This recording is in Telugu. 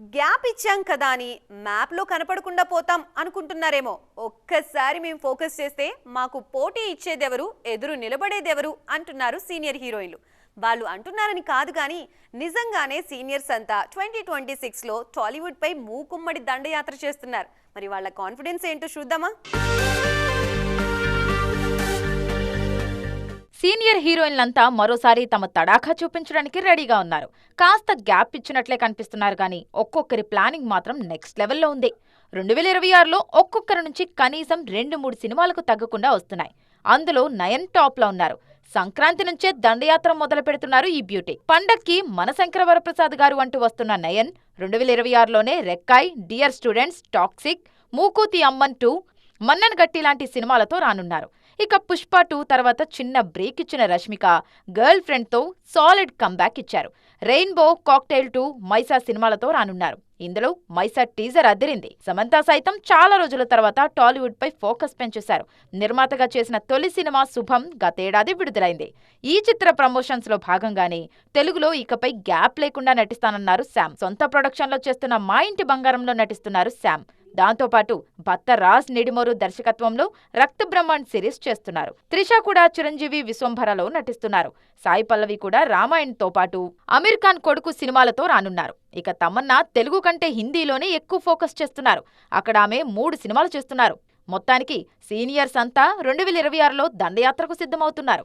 గ్యాప్ ఇచ్చాం కదా అని మ్యాప్లో కనపడకుండా పోతాం అనుకుంటున్నారేమో. ఒక్కసారి మేము ఫోకస్ చేస్తే మాకు పోటీ ఇచ్చేదెవరు ఎదురు నిలబడేదెవరు అంటున్నారు సీనియర్ హీరోయిన్లు. వాళ్ళు అంటున్నారని కాదు కానీ నిజంగానే సీనియర్స్ అంతా ట్వంటీ ట్వంటీ సిక్స్లో టాలీవుడ్పై మూకుమ్మడి దండయాత్ర చేస్తున్నారు. మరి వాళ్ళ కాన్ఫిడెన్స్ ఏంటో చూద్దామా? సీనియర్ హీరోయిన్లంతా మరోసారి తమ తడాఖా చూపించడానికి రెడీగా ఉన్నారు. కాస్త గ్యాప్ ఇచ్చినట్లే కనిపిస్తున్నారు కానీ ఒక్కొక్కరి ప్లానింగ్ మాత్రం నెక్స్ట్ లెవెల్లో ఉంది. రెండు వేల ఇరవై ఆరులో ఒక్కొక్కరి నుంచి కనీసం రెండు మూడు సినిమాలకు తగ్గకుండా వస్తున్నాయి. అందులో నయన్ టాప్లో ఉన్నారు. సంక్రాంతి నుంచే దండయాత్ర మొదలు పెడుతున్నారు ఈ బ్యూటీ. పండక్కి మనశంకర వరప్రసాద్ గారు అంటూ వస్తున్న నయన్ రెండు వేల ఇరవై ఆరులోనే రెక్కాయ్ dear students toxic Mookuthi Amman two Mannan గట్టి లాంటి సినిమాలతో రానున్నారు. ఇక పుష్ప టూ తర్వాత చిన్న బ్రేక్ ఇచ్చిన రష్మిక గర్ల్ ఫ్రెండ్తో సాలిడ్ కంబ్యాక్ ఇచ్చారు. రెయిన్బో కాక్టైల్ టూ మైసా సినిమాలతో రానున్నారు. ఇందులో మైసా టీజర్ అదిరింది. సమంత సైతం చాలా రోజుల తర్వాత టాలీవుడ్ పై ఫోకస్ పెంచేశారు. నిర్మాతగా చేసిన తొలి సినిమా శుభం గతేడాది విడుదలైంది. ఈ చిత్ర ప్రమోషన్స్లో భాగంగానే తెలుగులో ఇకపై గ్యాప్ లేకుండా నటిస్తానన్నారు శామ్ సొంత ప్రొడక్షన్లో చేస్తున్న మా ఇంటి బంగారంలో నటిస్తున్నారు శామ్ దాంతోపాటు భర్త రాజ్ నిడిమోరు దర్శకత్వంలో రక్త బ్రహ్మాండ్ సిరీస్ చేస్తున్నారు. త్రిష కూడా చిరంజీవి విశ్వంభరలో నటిస్తున్నారు. సాయి పల్లవి కూడా రామాయణ్తో పాటు అమీర్ ఖాన్ కొడుకు సినిమాలతో రానున్నారు. ఇక తమన్నా తెలుగు కంటే హిందీలోనే ఎక్కువ ఫోకస్ చేస్తున్నారు. అక్కడ ఆమె మూడు సినిమాలు చేస్తున్నారు. మొత్తానికి సీనియర్స్ అంతా రెండు వేల ఇరవై ఆరులో దండయాత్రకు సిద్ధమవుతున్నారు.